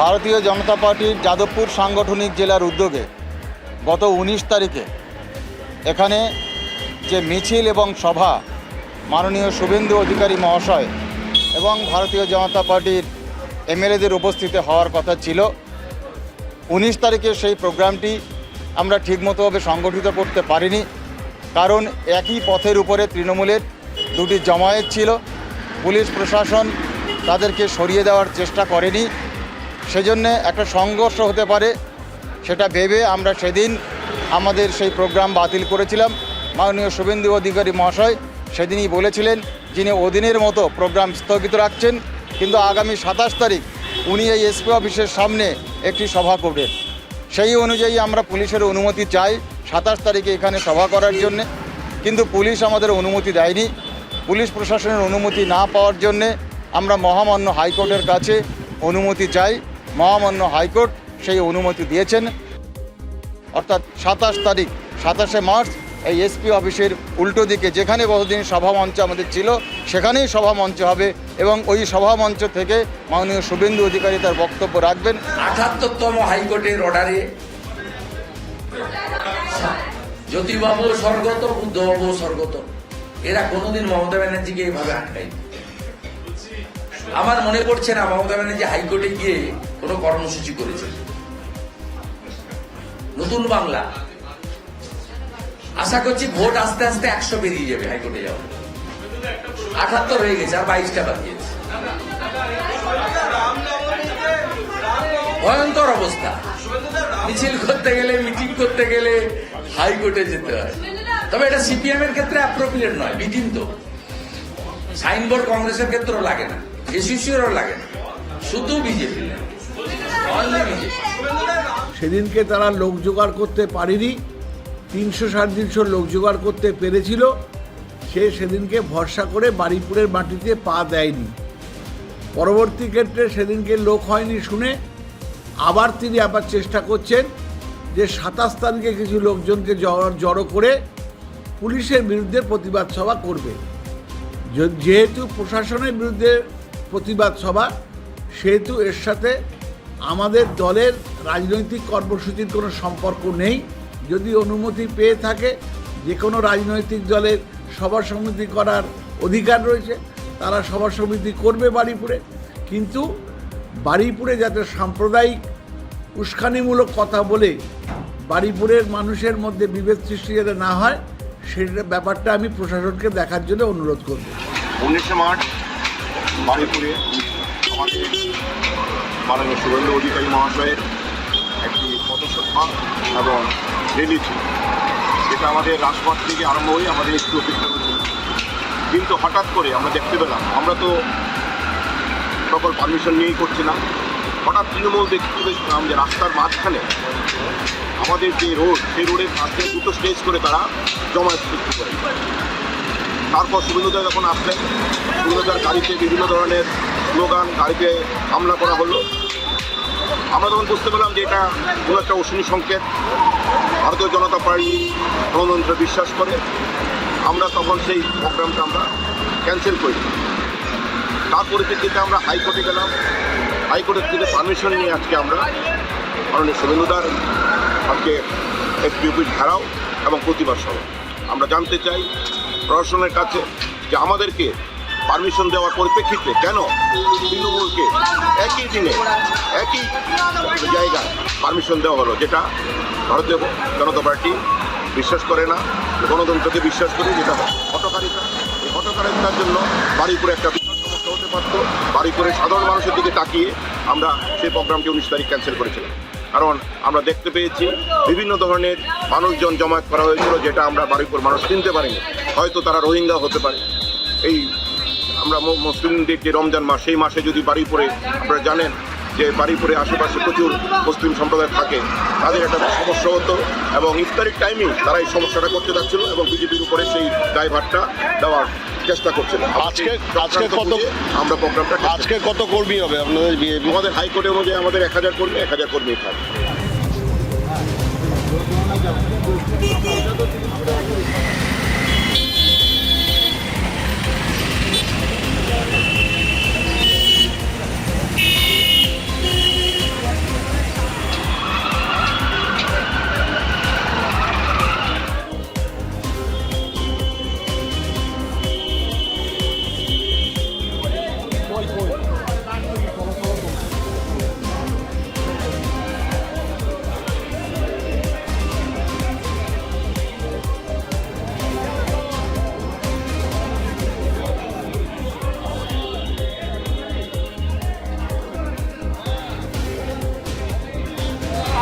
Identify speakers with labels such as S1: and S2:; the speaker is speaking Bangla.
S1: ভারতীয় জনতা পার্টির যাদবপুর সাংগঠনিক জেলার উদ্যোগে গত উনিশ তারিখে এখানে যে মিছিল এবং সভা মাননীয় শুভেন্দু অধিকারী মহাশয় এবং ভারতীয় জনতা পার্টির এমএলএদের উপস্থিতি হওয়ার কথা ছিল, উনিশ তারিখে সেই প্রোগ্রামটি আমরা ঠিকমতোভাবে সংগঠিত করতে পারিনি কারণ একই পথের উপরে তৃণমূলের দুটি জমায়েত ছিল। পুলিশ প্রশাসন তাদেরকে সরিয়ে দেওয়ার চেষ্টা করেনি। সেজন্যে একটা সংঘর্ষ হতে পারে, সেটা ভেবে আমরা সেদিন আমাদের সেই প্রোগ্রাম বাতিল করেছিলাম। মাননীয় শুভেন্দু অধিকারী মহাশয় সেদিনই বলেছিলেন, যিনি অধীনের মতো প্রোগ্রাম স্থগিত রাখছেন, কিন্তু আগামী সাতাশ তারিখ উনি এই এসপি অফিসের সামনে একটি সভা করবেন। সেই অনুযায়ী আমরা পুলিশের অনুমতি চাই সাতাশ তারিখে এখানে সভা করার জন্যে, কিন্তু পুলিশ আমাদের অনুমতি দেয়নি। পুলিশ প্রশাসনের অনুমতি না পাওয়ার জন্যে আমরা মহামান্য হাইকোর্টের কাছে অনুমতি চাই। মহামান্য হাইকোর্ট সেই অনুমতি দিয়েছেন। অর্থাৎ সাতাশ তারিখ, সাতাশে মার্চ এই এসপি অফিসের উল্টো দিকে যেখানে বহুদিন সভামঞ্চ আমাদের ছিল, সেখানেই সভামঞ্চ হবে এবং ওই সভামঞ্চ থেকে মাননীয় শুভেন্দু অধিকারী তার বক্তব্য রাখবেন।
S2: আঠাত্তরতম হাইকোর্টের অর্ডারে জ্যোতিবাবু স্বর্গত, বুদ্ধবাবু স্বর্গত, এরা কোনোদিন মমতা ব্যানার্জিকে এইভাবে আটকাই আমার মনে পড়ছে না, মমতা ব্যানার্জি হাইকোর্টে গিয়ে কোনো কর্মসূচি করেছে নতুন বাংলা। আশা করছি ভোট আস্তে আস্তে একশো বেরিয়ে যাবে হাইকোর্টে যাওয়া আঠাত্তর হয়ে গেছে, আর বাইশটা বাকি আছে। ভয়ঙ্কর অবস্থা। মিছিল করতে গেলে, মিটিং করতে গেলে হাইকোর্টে যেতে হয়। তবে এটা সিপিএম এর ক্ষেত্রে অ্যাপ্রোপ্রিয়েট নয় মিটিং তো। সাইনবোর্ড কংগ্রেসের ক্ষেত্রেও লাগে না। এসিসিওরও লাগে না। শুধু বিজেপি।
S3: সেদিনকে তারা লোক জোগাড় করতে পারেনি, তিনশো সাড়ে তিনশো লোক জোগাড় করতে পেরেছিল, সে সেদিনকে ভরসা করে বাড়িপুরের মাটিতে পা দেয়নি। পরবর্তী ক্ষেত্রে সেদিনকে লোক হয়নি শুনে আবার তিনি আবার চেষ্টা করছেন যে সাতাশ তারিখে কিছু লোকজনকে জড়ো করে পুলিশের বিরুদ্ধে প্রতিবাদ সভা করবে। যেহেতু প্রশাসনের বিরুদ্ধে প্রতিবাদ সভা, সেহেতু এর সাথে আমাদের দলের রাজনৈতিক কর্মসূচির কোনো সম্পর্ক নেই। যদি অনুমতি পেয়ে থাকে, যে কোনো রাজনৈতিক দলের সভা সমিতি করার অধিকার রয়েছে, তারা সভা সমিতি করবে বাড়িপুরে। কিন্তু বাড়িপুরে যাতে সাম্প্রদায়িক উস্কানিমূলক কথা বলে বাড়িপুরের মানুষের মধ্যে বিভেদ সৃষ্টি যাতে না হয়, সেটা ব্যাপারটা আমি প্রশাসনকে দেখার জন্য অনুরোধ করব।
S4: উনিশে মার্চ বারুইপুরে আমাদের মাননীয় শুভেন্দু অধিকারী মহাশয়ের একটি পথসভা এবং র্যালি ছিল যেটা আমাদের রাজপথ থেকে আরম্ভ হয়ে আমাদের একটু অপেক্ষা ছিল কিন্তু হঠাৎ করে আমরা দেখতে পেলাম, আমরা তো সকল পারমিশন নিয়েই করছিলাম হঠাৎ তৃণমূল দেখতে পেয়েছিলাম যে রাস্তার মাঝখানে আমাদের যে রোড, সেই রোডের পাশে দুটো স্টেজ করে তারা জমায়েত সৃষ্টি করে তারপর সুবিধা যখন আসলেন সুবিধার গাড়িতে বিভিন্ন ধরনের স্লোগান, গাড়িতে হামলা করা হলো, আমরা তখন বুঝতে পেলাম যে এটা কোনো একটা অশ্বিনী সংকেত। ভারতীয় জনতা পার্টি গণতন্ত্রে বিশ্বাস করে। আমরা তখন সেই প্রোগ্রামটা আমরা ক্যান্সেল করি। তার পরিপ্রেক্ষিতে আমরা হাইকোর্টে গেলাম। হাইকোর্টের থেকে পারমিশন নিয়ে আজকে আমরা মাননীয় শুভেন্দুদার, আজকে এসপি অফিস ঘেরাও এবং প্রতিবাদ সভা। আমরা জানতে চাই প্রশাসনের কাছে যে আমাদেরকে পারমিশন দেওয়ার পরিপ্রেক্ষিতে কেন তৃণমূলকে একই দিনে, একই জায়গায় পারমিশন দেওয়া হলো, যেটা ভারতীয় জনতা পার্টি বিশ্বাস করে না গণতন্ত্রকে বিশ্বাস করে যেটা হটকারিতা এই হটকারিতার জন্য বাড়িপুরে একটা সমস্যা হতে পারত। বাড়িপুরে সাধারণ মানুষের দিকে তাকিয়ে আমরা সেই প্রোগ্রামটি উনিশ তারিখ ক্যান্সেল করেছিলাম। কারণ আমরা দেখতে পেয়েছি বিভিন্ন ধরনের মানুষজন জমায়েত করা হয়েছিল যেটা আমরা বাড়িপুর মানুষ চিনতে পারিনি। হয়তো তারা রোহিঙ্গা হতে পারে। এই আমরা মুসলিমদের যে রমজান মাস, সেই মাসে যদি বাড়িপুরে আপনারা জানেন যে বাড়িপুরে আশেপাশে প্রচুর মুসলিম সম্প্রদায় থাকে তাদের একটা সমস্যা হতো এবং ইফতারির টাইমেই তারা এই সমস্যাটা করতে যাচ্ছিল এবং বিজেপির উপরে সেই ড্রাইভারটা দেওয়ার চেষ্টা করছিল।
S5: আজকে আজকে কত
S4: আমরা প্রোগ্রামটা
S5: আজকে কত কর্মী হবে আপনাদের
S4: আমাদের হাইকোর্টে অনুযায়ী আমাদের এক হাজার কর্মী এক হাজার কর্মী থাকে